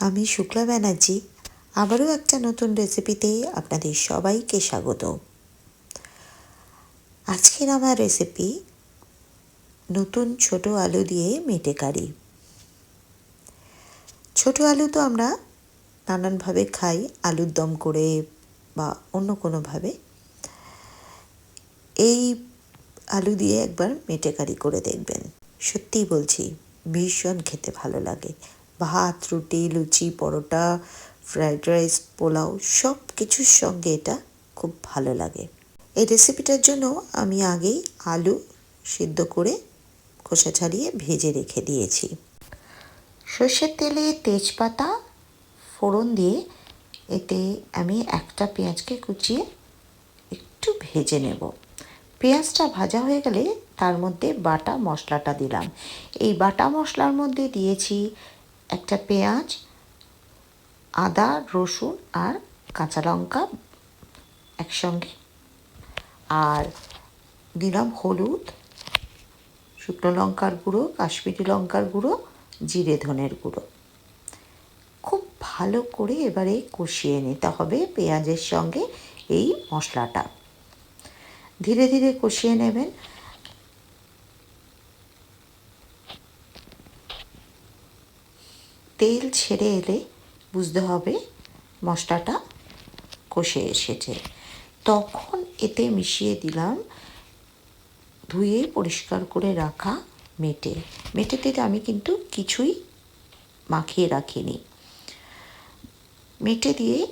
আমি শুক্লা ব্যানার্জি। আবারও একটা নতুন রেসিপিতে আপনাদের সবাইকে স্বাগত। আজকের আমার রেসিপি নতুন ছোট আলু দিয়ে মেটে কারি। ছোট আলু তো আমরা নানানভাবে খাই, আলুর দম করে বা অন্য কোনোভাবে। এই আলু দিয়ে একবার মেটে কারি করে দেখবেন। সত্যিই বলছি, ভীষণ খেতে ভালো লাগে। ভাত, রুটি, লুচি, পরোটা, ফ্রাইড রাইস, পোলাও সব কিছুর সঙ্গে এটা খুব ভালো লাগে। এই রেসিপিটার জন্য আমি আগেই আলু সিদ্ধ করে খোসা ছাড়িয়ে ভেজে রেখে দিয়েছি। সর্ষের তেলে তেজপাতা, ফোড়ন দিয়ে এতে আমি একটা পেঁয়াজকে কুচিয়ে একটু ভেজে নেব। পেঁয়াজটা ভাজা হয়ে গেলে তার মধ্যে বাটা মশলাটা দিলাম। এই বাটা মশলার মধ্যে দিয়েছি একটা পেঁয়াজ, আদা, রসুন আর কাঁচা লঙ্কা একসঙ্গে। আর দিলাম হলুদ, শুকনো লঙ্কার গুঁড়ো, কাশ্মীরি লঙ্কার গুঁড়ো, জিরে ধনের গুঁড়ো। খুব ভালো করে এবারে কষিয়ে নিতে হবে পেঁয়াজের সঙ্গে এই মশলাটা। ধীরে ধীরে কষিয়ে নেবেন। তেল ছেড়ে এলে বুঝতে হবে মশলাটা কষে এসেছে। তখন এতে মিশিয়ে দিলাম ধুয়ে পরিষ্কার করে রাখা মেটে। মেটেতে আমি কিন্তু কিছুই মাখিয়ে রাখিনি। মেটে দিয়ে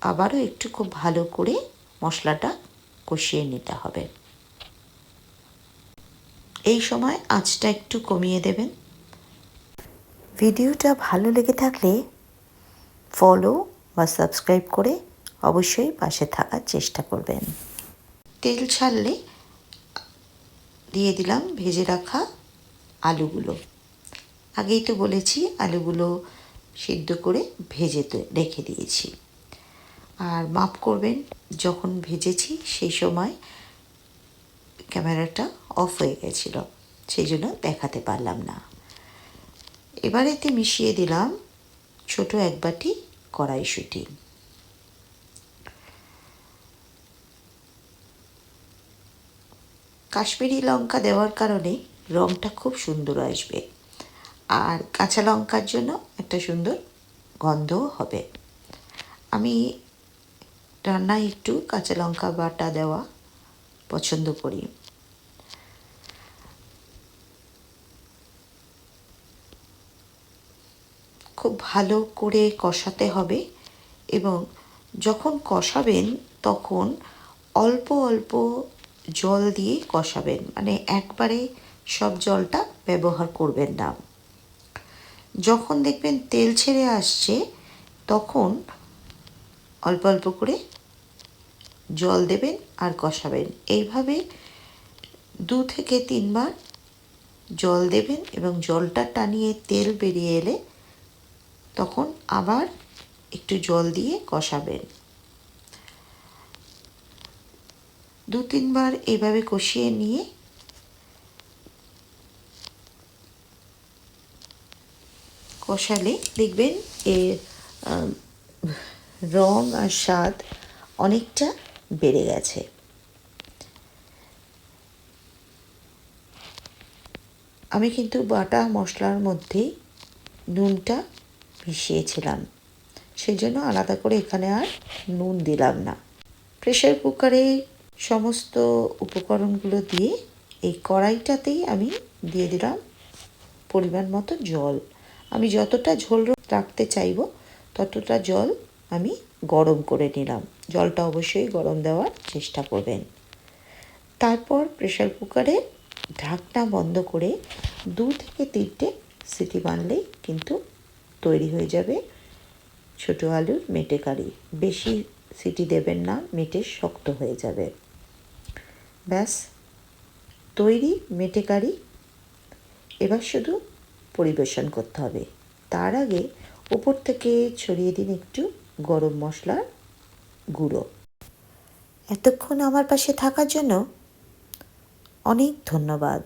আবারও একটু খুব ভালো করে মশলাটা কষিয়ে নিতে হবে। এই সময় আঁচটা একটু কমিয়ে দেবেন। ভিডিওটা ভালো লেগে থাকলে ফলো বা সাবস্ক্রাইব করে অবশ্যই পাশে থাকার চেষ্টা করবেন। তেল ছাড়লে দিয়ে দিলাম ভেজে রাখা আলুগুলো। আগেই তো বলেছি আলুগুলো সিদ্ধ করে ভেজে রেখে দিয়েছি। আর মাপ করবেন, যখন ভেজেছি সেই সময় ক্যামেরাটা অফ হয়ে গেছিল, সেই জন্য দেখাতে পারলাম না। এবার এতে মিশিয়ে দিলাম ছোট এক বাটি কড়াইশুঁটি। কাশ্মীরি লঙ্কা দেওয়ার কারণে রঙটা খুব সুন্দর আসবে আর কাঁচা লঙ্কার জন্য একটা সুন্দর গন্ধও হবে। আমি রান্নায় একটু কাঁচা লঙ্কা বাটা দেওয়া পছন্দ করি। খুব ভালো করে কষাতে হবে এবং যখন কষাবেন তখন অল্প অল্প জল দিয়ে কষাবেন। মানে একবারে সব জলটা ব্যবহার করবেন না। যখন দেখবেন তেল ছেড়ে আসছে, তখন অল্প অল্প করে জল দেবেন আর কষাবেন। এইভাবে দু থেকে তিনবার জল দেবেন এবং জলটা টানিয়ে তেল বেরিয়ে এলে তখন আবার একটু জল দিয়ে কষাবেন। দু তিনবার এইভাবে কষিয়ে নিয়ে কষালে দেখবেন এর রং আর স্বাদ অনেকটা বেড়ে গেছে। আমি কিন্তু বাটা মশলার মধ্যেই নুনটা মিশিয়েছিলাম সেই জন্য আলাদা করে এখানে আর নুন দিলাম না। প্রেশার কুকারে সমস্ত উপকরণগুলো দিয়ে এই কড়াইটাতেই আমি দিয়ে দিলাম পরিমাণ মতো জল। আমি যতটা ঝোল রাখতে চাইব ততটা জল আমি গরম করে নিলাম। জলটা অবশ্যই গরম দেওয়ার চেষ্টা করবেন। তারপর প্রেশার কুকারে ঢাকনা বন্ধ করে দু থেকে তিনটে সিটি বানলেই কিন্তু তৈরি হয়ে যাবে। ছোটো আলুর মেটে কারি। বেশি সিটি দেবেন না, মেটে শক্ত হয়ে যাবে। ব্যাস, তৈরি মেটে কারি। এবার শুধু পরিবেশন করতে হবে। তার আগে ওপর থেকে ছড়িয়ে দিন একটু গরম মশলার গুঁড়ো। এতক্ষণ আমার পাশে থাকার জন্য অনেক ধন্যবাদ।